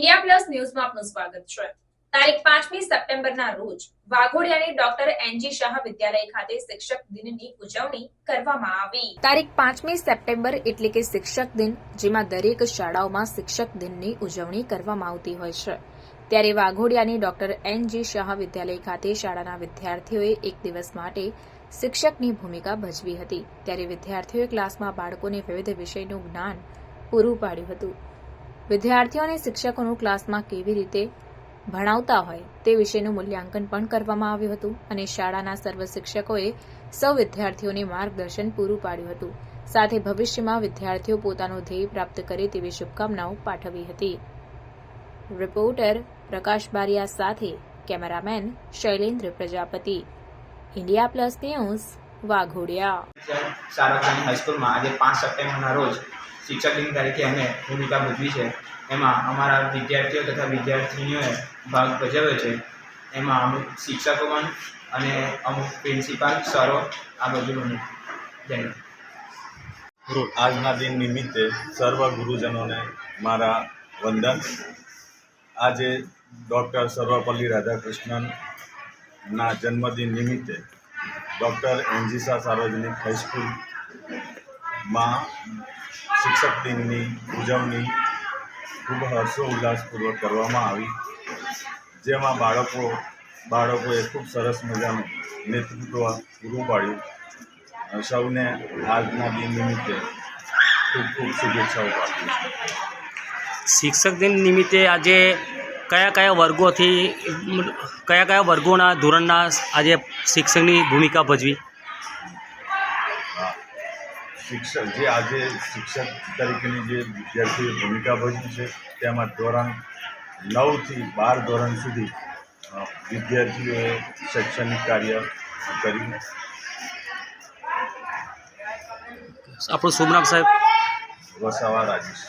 ન્યૂઝમાં આપનું સ્વાગત છે. તારીખ પાંચમી સપ્ટેમ્બરના રોજ વાઘોડિયાની ડોક્ટર એનજી શાહ વિદ્યાલય ખાતે શિક્ષક દિનની ઉજવણી કરવામાં આવી. તારીખ પાંચમી સપ્ટેમ્બર એટલે કે શિક્ષક દિન, જેમાં દરેક શાળાઓમાં શિક્ષક દિનની ઉજવણી કરવામાં આવતી હોય છે. ત્યારે વાઘોડિયાની ડોક્ટર એનજી શાહ વિદ્યાલય ખાતે શાળાના વિદ્યાર્થીઓએ એક દિવસ માટે શિક્ષકની ભૂમિકા ભજવી હતી. ત્યારે વિદ્યાર્થીઓએ ક્લાસમાં બાળકોને વિવિધ વિષયનું જ્ઞાન પૂરું પાડ્યું હતું. વિદ્યાર્થીઓ અને શિક્ષકોનું ક્લાસમાં કેવી રીતે ભણાવતા હોય તે વિશેનું મૂલ્યાંકન પણ કરવામાં આવ્યું હતું અને શાળાના સર્વ શિક્ષકોએ સૌ વિદ્યાર્થીઓને માર્ગદર્શન પૂરું પાડ્યું હતું. સાથે ભવિષ્યમાં વિદ્યાર્થીઓ પોતાનો ધ્યેય પ્રાપ્ત કરે તેવી શુભકામનાઓ પાઠવી હતી. રિપોર્ટર પ્રકાશ બારિયા સાથે cameraman Shailendra Prajapati. India plus news Waghodia. સાર્વજનિક હાઈસ્કૂલમાં આજે પાંચ સપ્ટેમ્બરના રોજ શિક્ષક દિન તરીકે અમે ભૂમિકા ભજવી છે. એમાં અમારા વિદ્યાર્થીઓ તથા વિદ્યાર્થિનીઓએ ભાગ ભજવ્યો છે. એમાં અમુક શિક્ષકો પણ અને અમુક પ્રિન્સિપાલ સરો આ બધું બન્યું ગુરુ, આજના દિન નિમિત્તે સર્વ ગુરુજનોને મારા વંદન. આજે ડૉક્ટર સર્વપલ્લી રાધાકૃષ્ણનના જન્મદિન નિમિત્તે ડૉક્ટર એનજીસા સાર્વજનિક હાઈસ્કૂલમાં શિક્ષક દિનની ઉજવણી ખૂબ હર્ષો ઉલ્લાસપૂર્વક કરવામાં આવી. જેમાં બાળકો બાળકોએ ખૂબ સરસ મજાનું નેતૃત્વ પૂરું પાડ્યું. સૌને આજના દિન નિમિત્તે ખૂબ ખૂબ શુભેચ્છાઓ પાઠવું શિક્ષક દિન નિમિત્તે આજે કયા કયા વર્ગોથી કયા કયા વર્ગોના ધોરણના આજે શિક્ષકની ભૂમિકા ભજવી? હા. શિક્ષક જે આજે શિક્ષક તરીકેની જે વિદ્યાર્થીએ ભૂમિકા ભજવી છે તેમાં ધોરણ નવથી બાર ધોરણ સુધી વિદ્યાર્થીઓએ શૈક્ષણિક કાર્ય કર્યું. આપણું શુભ નામ સાહેબ. વસાવા રાજેશ.